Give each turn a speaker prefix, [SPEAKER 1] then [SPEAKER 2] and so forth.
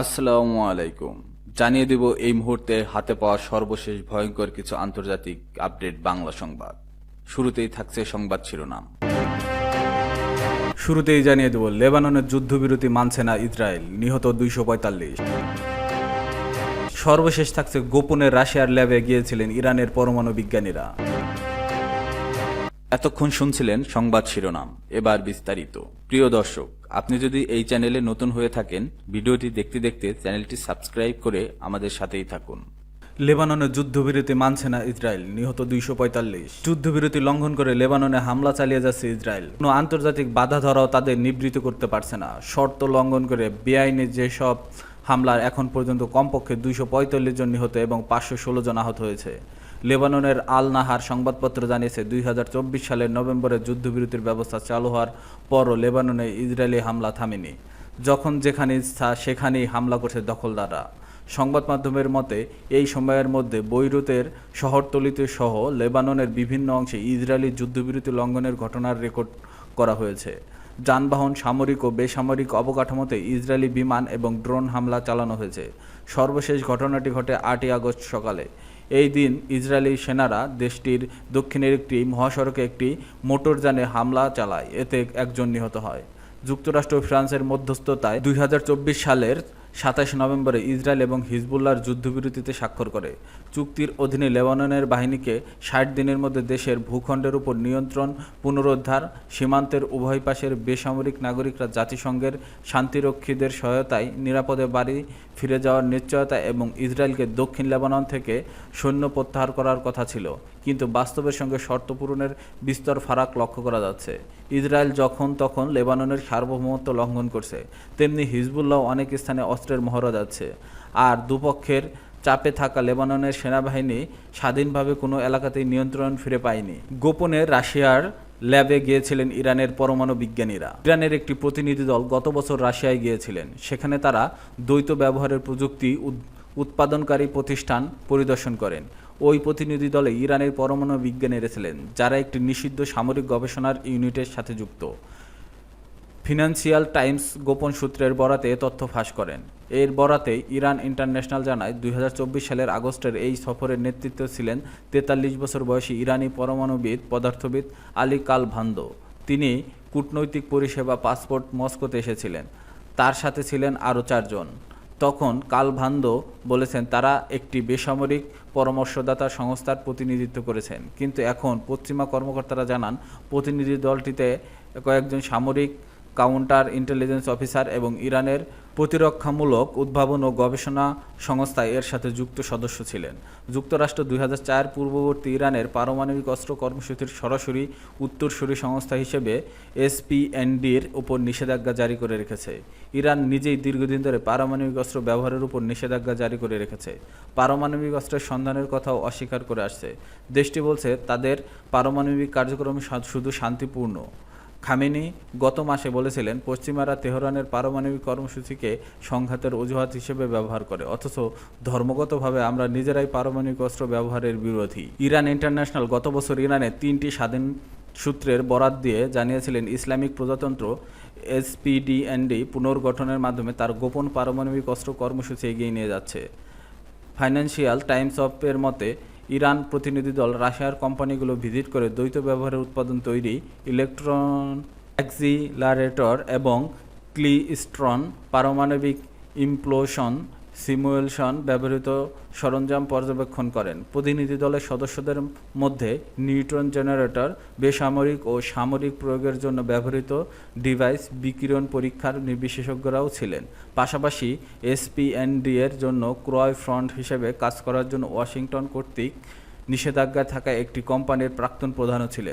[SPEAKER 1] আসসালামু আলাইকুম। জানিয়ে দেব এই মুহূর্তে হাতে পাওয়া সর্বশেষ ভয়ঙ্কর কিছু আন্তর্জাতিক আপডেট বাংলা সংবাদ। শুরুতেই থাকছে সংবাদ শিরোনাম। শুরুতেই জানিয়ে দেব, লেবাননের যুদ্ধবিরতি মানছে না ইসরায়েল, নিহত দুইশো পঁয়তাল্লিশ। সর্বশেষ থাকছে, গোপনে রাশিয়ার ল্যাবে গিয়েছিলেন ইরানের পরমাণু বিজ্ঞানীরা। এতক্ষণ শুনছিলেন সংবাদ শিরোনাম। এবার বিস্তারিত। প্রিয় দর্শক আপনি যদি এই চ্যানেলে নতুন হয়ে থাকেন, ভিডিওটি দেখতে দেখতে চ্যানেলটি সাবস্ক্রাইব করে আমাদের সাথেই থাকুন। লেবাননে যুদ্ধবিরতি মানছে না ইসরায়েল, নিহত দুইশো পঁয়তাল্লিশ। যুদ্ধবিরতি লঙ্ঘন করে লেবাননে হামলা চালিয়ে যাচ্ছে ইসরায়েল। কোনো আন্তর্জাতিক বাধা ধরাও তাদের নিবৃত করতে পারছে না। শর্ত লঙ্ঘন করে বেআইনে যেসব হামলার এখন পর্যন্ত কমপক্ষে দুইশো পঁয়তাল্লিশ জন নিহত এবং পাঁচশো ষোলো জন আহত হয়েছে। লেবাননের আল নাহার সংবাদপত্র জানিয়েছে, দুই হাজার চব্বিশ সালের নভেম্বরে যুদ্ধবিরতির ব্যবস্থা চালু হওয়ার পরও লেবাননে ইসরায়েলি হামলা থামেনি। যখন যেখানে ইচ্ছা সেখানেই হামলা করছে দখলদাররা। সংবাদ মাধ্যমের মতে, এই সময়ের মধ্যে বৈরুতের শহরতলিতে সহ লেবাননের বিভিন্ন অংশে ইসরায়েলি যুদ্ধবিরতি লঙ্ঘনের ঘটনার রেকর্ড করা হয়েছে। যানবাহন, সামরিক ও বেসামরিক অবকাঠামোতে ইসরায়েলি বিমান এবং ড্রোন হামলা চালানো হয়েছে। সর্বশেষ ঘটনাটি ঘটে আটই আগস্ট সকালে। এই দিন ইসরায়েলি সেনারা দেশটির দক্ষিণের একটি মহাসড়কে একটি মোটরযানে হামলা চালায়। এতে একজন নিহত হয়। যুক্তরাষ্ট্র ও ফ্রান্সের মধ্যস্থতায় দুই হাজার চব্বিশ সালের সাতাশ নভেম্বরে ইসরায়েল এবং হিজবুল্লার যুদ্ধবিরতিতে স্বাক্ষর করে। চুক্তির অধীনে লেবাননের বাহিনীকে ষাট দিনের মধ্যে দেশের ভূখণ্ডের উপর নিয়ন্ত্রণ, পুনরুদ্ধার, সীমান্তের উভয় পাশের বেসামরিক নাগরিকরা জাতিসংঘের শান্তিরক্ষীদের সহায়তায় নিরাপদে বাড়ি ফিরে যাওয়ার নিশ্চয়তা এবং ইসরায়েলকে দক্ষিণ লেবানন থেকে সৈন্য প্রত্যাহার করার কথা ছিল। কিন্তু বাস্তবের সঙ্গে শর্ত পূরণের বিস্তর ফারাক লক্ষ্য করা যাচ্ছে। ইসরায়েল যখন তখন লেবাননের সার্বভৌমত্ব লঙ্ঘন করছে। তেমনি হিজবুল্লাহ অনেক স্থানে অস্ত্রের মহড়া যাচ্ছে। আর দুপক্ষের চাপে থাকা লেবাননের সেনাবাহিনী স্বাধীনভাবে কোনো এলাকাতেই নিয়ন্ত্রণ ফিরে পায়নি। গোপনে রাশিয়ার ল্যাবে গিয়েছিলেন ইরানের পরমাণু বিজ্ঞানীরা। ইরানের একটি প্রতিনিধি দল গত বছর রাশিয়ায় গিয়েছিলেন। সেখানে তারা দ্বৈত ব্যবহারের প্রযুক্তি উৎ- উৎপাদনকারী প্রতিষ্ঠান পরিদর্শন করেন। ওই প্রতিনিধি দলে ইরানের পরমাণু বিজ্ঞানীরা ছিলেন যারা একটি নিষিদ্ধ সামরিক গবেষণার ইউনিটের সাথে যুক্ত। ফিনান্সিয়াল টাইমস গোপন সূত্রের বরাতে তথ্য ফাঁস করেন। এর বরাতে ইরান ইন্টারন্যাশনাল জানায়, দুই হাজার চব্বিশ সালের আগস্টের এই সফরের নেতৃত্ব ছিলেন তেতাল্লিশ বছর বয়সী ইরানি পরমাণুবিদ, পদার্থবিদ আলী কাল ভান্দো তিনি কূটনৈতিক পরিষেবা, পাসপোর্ট, মস্কোতে এসেছিলেন। তার সাথে ছিলেন আরও চারজন। তখন কালভান্দ বলেছেন, তারা একটি বেসামরিক পরামর্শদাতা সংস্থার প্রতিনিধিত্ব করেছেন। কিন্তু এখন পশ্চিমা কর্মকর্তারা জানান, প্রতিনিধি দলটিতে কয়েকজন সামরিক কাউন্টার ইন্টেলিজেন্স অফিসার এবং ইরানের প্রতিরক্ষামূলক উদ্ভাবন ও গবেষণা সংস্থা এর সাথে যুক্ত সদস্য ছিলেন। যুক্তরাষ্ট্র দুই পূর্ববর্তী ইরানের পারমাণবিক অস্ত্র কর্মসূচির সরাসরি উত্তরসূরি সংস্থা হিসেবে এসপিএনডির উপর নিষেধাজ্ঞা জারি করে রেখেছে। ইরান নিজেই দীর্ঘদিন ধরে পারমাণবিক অস্ত্র ব্যবহারের উপর নিষেধাজ্ঞা জারি করে রেখেছে। পারমাণবিক অস্ত্রের সন্ধানের কথাও অস্বীকার করে আসছে। দেশটি বলছে, তাদের পারমাণবিক কার্যক্রম শুধু শান্তিপূর্ণ। খামেনি গত মাসে বলেছিলেন, পশ্চিমারা তেহরানের পারমাণবিক কর্মসূচিকে সংঘাতের অজুহাত হিসেবে ব্যবহার করে, অথচ ধর্মগতভাবে আমরা নিজেরাই পারমাণবিক অস্ত্র ব্যবহারের বিরোধী। ইরান ইন্টারন্যাশনাল গত বছর ইরানে তিনটি স্বাধীন সূত্রের বরাত দিয়ে জানিয়েছিলেন, ইসলামিক প্রজাতন্ত্র এসপিডিএনডি পুনর্গঠনের মাধ্যমে তার গোপন পারমাণবিক অস্ত্র কর্মসূচি এগিয়ে নিয়ে যাচ্ছে। ফাইন্যান্সিয়াল টাইমস অফ এর মতে ইরান প্রতিনিধি দল রাশিয়ার কোম্পানিগুলো ভিজিট করে দ্বৈত ব্যবহারের উৎপাদন তৈরি ইলেকট্রন অ্যাক্সিলারেটর এবং ক্লিস্ট্রন পারমাণবিক ইমপ্লোশন সিমুলেশন ব্যবহৃত সরঞ্জাম পর্যবেক্ষণ করেন। প্রতিনিধি দলের সদস্যদের মধ্যে নিউট্রন জেনারেটর, বেসামরিক ও সামরিক প্রয়োগের জন্য ব্যবহৃত ডিভাইস বিকিরণ পরীক্ষার বিশেষজ্ঞরাও ছিলেন। পাশাপাশি এসপিএনডি এর জন্য ক্রয় ফ্রন্ট হিসেবে কাজ করার জন্য ওয়াশিংটন কর্তৃক নিষেধাজ্ঞায় থাকা একটি কোম্পানির প্রাক্তন প্রধানও ছিলেন।